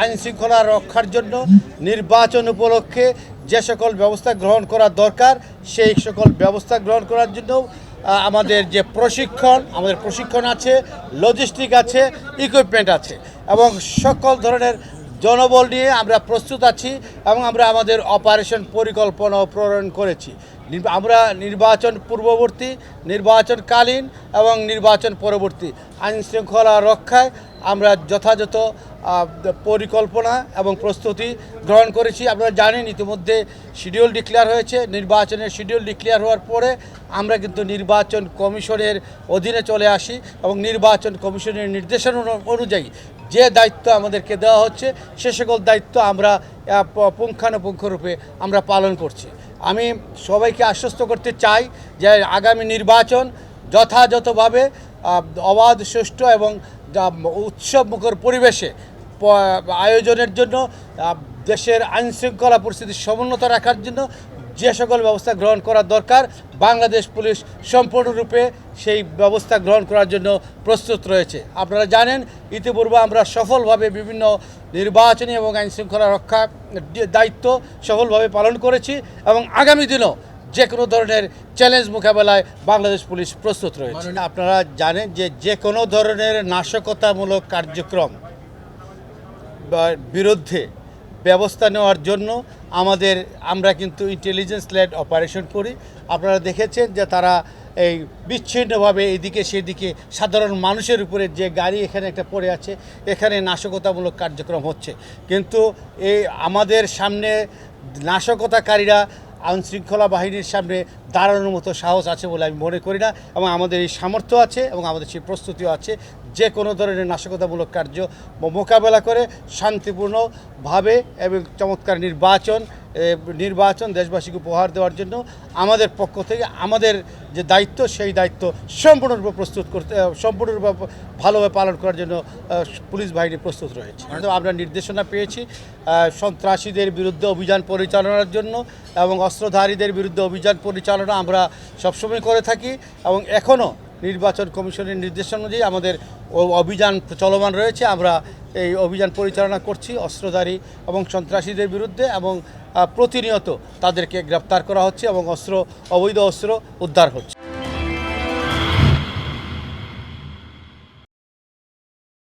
আইন শৃঙ্খলা রক্ষার জন্য নির্বাচন উপলক্ষে যে সকল ব্যবস্থা গ্রহণ করা দরকার, সেই সকল ব্যবস্থা গ্রহণ করার জন্য আমাদের যে প্রশিক্ষণ, আমাদের প্রশিক্ষণ আছে লজিস্টিক আছে ইকুইপমেন্ট আছে এবং সকল ধরনের জনবল নিয়ে আমরা প্রস্তুত আছি এবং আমরা আমাদের অপারেশন পরিকল্পনা প্রণয়ন করেছি। আমরা নির্বাচন পূর্ববর্তী, নির্বাচনকালীন এবং নির্বাচন পরবর্তী আইন শৃঙ্খলা রক্ষায় আমরা যথাযথ পরিকল্পনা এবং প্রস্তুতি গ্রহণ করেছি। আপনারা জানেন, ইতিমধ্যে শিডিউল ডিক্লেয়ার হয়েছে। নির্বাচনের শিডিউল ডিক্লেয়ার হওয়ার পরে আমরা কিন্তু নির্বাচন কমিশনের অধীনে চলে আসি এবং নির্বাচন কমিশনের নির্দেশনা অনু- অনুযায়ী যে দায়িত্ব আমাদেরকে দেওয়া হচ্ছে, সে সকল দায়িত্ব আমরা পুঙ্খানুপুঙ্খরূপে আমরা পালন করছি। আমি সবাইকে আশ্বস্ত করতে চাই যে আগামী নির্বাচন যথাযথভাবে অবাধ, সুষ্ঠু এবং উৎসবমুখর পরিবেশে আয়োজনের জন্য দেশের আইন শৃঙ্খলা পরিস্থিতির সমুন্নত রাখার জন্য যে সকল ব্যবস্থা গ্রহণ করা দরকার, বাংলাদেশ পুলিশ সম্পূর্ণরূপে সেই ব্যবস্থা গ্রহণ করার জন্য প্রস্তুত রয়েছে। আপনারা জানেন, ইতিপূর্বে আমরা সফলভাবে বিভিন্ন নির্বাচনী এবং আইনশৃঙ্খলা রক্ষা দায়িত্ব সফলভাবে পালন করেছি এবং আগামী দিনও যে কোনো ধরনের চ্যালেঞ্জ মোকাবেলায় বাংলাদেশ পুলিশ প্রস্তুত রয়েছে। আপনারা জানেন যে যে কোনো ধরনের নাশকতামূলক কার্যক্রম বিরুদ্ধে ব্যবস্থা নেওয়ার জন্য আমাদের, আমরা কিন্তু ইন্টেলিজেন্স লেড অপারেশন করি। আপনারা দেখেছেন যে তারা এই বিচ্ছিন্নভাবে এদিকে সেদিকে সাধারণ মানুষের উপরে যে গাড়ি এখানে একটা পড়ে আছে, এখানে নাশকতামূলক কার্যক্রম হচ্ছে। কিন্তু এই আমাদের সামনে নাশকতাকারীরা আইন শৃঙ্খলা বাহিনীর সামনে দাঁড়ানোর মতো সাহস আছে বলে আমি মনে করি না এবং আমাদের এই সামর্থ্য আছে এবং আমাদের সেই প্রস্তুতিও আছে। যে কোনো ধরনের নাশকতামূলক কার্য মোকাবেলা করে শান্তিপূর্ণভাবে এবং চমৎকার নির্বাচন নির্বাচন দেশবাসীকে উপহার দেওয়ার জন্য আমাদের পক্ষ থেকে আমাদের যে দায়িত্ব সেই দায়িত্ব সম্পূর্ণরূপে প্রস্তুত করতে সম্পূর্ণরূপে ভালোভাবে পালন করার জন্য পুলিশ বাহিনী প্রস্তুত রয়েছে। তো আমরা নির্দেশনা পেয়েছি সন্ত্রাসীদের বিরুদ্ধে অভিযান পরিচালনার জন্য এবং অস্ত্রধারীদের বিরুদ্ধে অভিযান পরিচালনা আমরা সবসময় করে থাকি এবং এখনও নির্বাচন কমিশনের নির্দেশনা অনুযায়ী আমাদের অভিযান চলমান রয়েছে। আমরা এই অভিযান পরিচালনা করছি অস্ত্রধারী এবং সন্ত্রাসীদের বিরুদ্ধে এবং প্রতিনিয়ত তাদেরকে গ্রেপ্তার করা হচ্ছে এবং অস্ত্র, অবৈধ অস্ত্র উদ্ধার হচ্ছে।